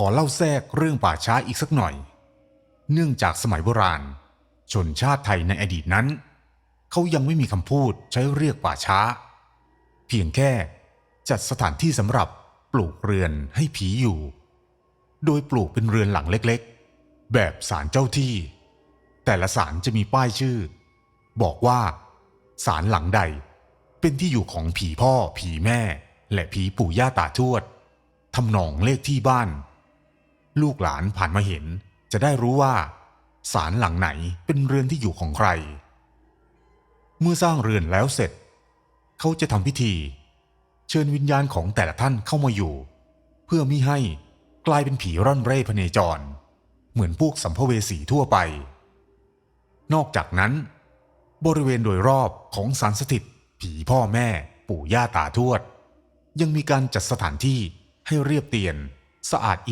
ขอเล่าแทรกเรื่องป่าช้าอีกสักหน่อย เนื่องจากสมัยโบราณ ชนชาติไทยในอดีตนั้น เขายังไม่มีคำพูดใช้เรียกป่าช้า เพียงแค่จัดสถานที่สำหรับปลูกเรือนให้ผีอยู่ โดยปลูกเป็นเรือนหลังเล็กๆ แบบศาลเจ้าที่ แต่ละศาลจะมีป้ายชื่อ บอกว่าศาลหลังใดเป็นที่อยู่ของผีพ่อผีแม่ และผีปู่ย่าตาทวดทำนองเลขที่บ้าน ลูกหลานผ่านมาเห็น จะได้รู้ว่าศาลหลังไหนเป็นเรือนที่อยู่ของใคร เมื่อสร้างเรือนแล้วเสร็จ เขาจะทำพิธี เชิญวิญญาณของแต่ละท่านเข้ามาอยู่ เพื่อมิให้กลายเป็นผีร่อนเร่พเนจร เหมือนพวกสัมภเวสีทั่วไป นอกจากนั้น บริเวณโดยรอบของสารสถิต ผีพ่อแม่ ปู่ย่าตาทวด ยังมีการจัดสถานที่ให้เรียบเตียน สะอาดเอี่ยม